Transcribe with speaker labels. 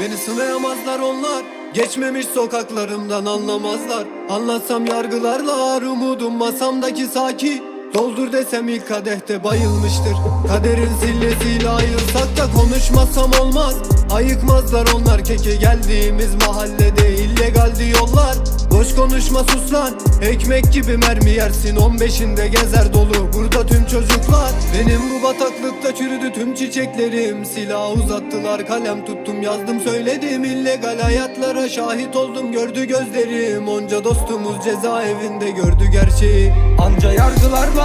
Speaker 1: Beni sınayamazlar onlar. Geçmemiş sokaklarımdan anlamazlar. Anlatsam yargılarlar umudum masamdaki saki Doldur desem ilk kadehte bayılmıştır. Kaderin sillesiyle ayırsak da konuşmasam olmaz. Ayıkmazlar onlar keke geldiğimiz mahallede illegaldi yollar Boş konuşma sus lan. Ekmek gibi mermi yersin. 15'inde gezer dolu Burada tüm çocuklar. Benim bu bataklıkta çürüdü tüm çiçeklerim. Silah uzattılar kalem tuttum yazdım söyledim. İllegal hayatlara şahit oldum gördü gözlerim. Onca dostumuz cezaevinde gördü gerçeği.
Speaker 2: Anca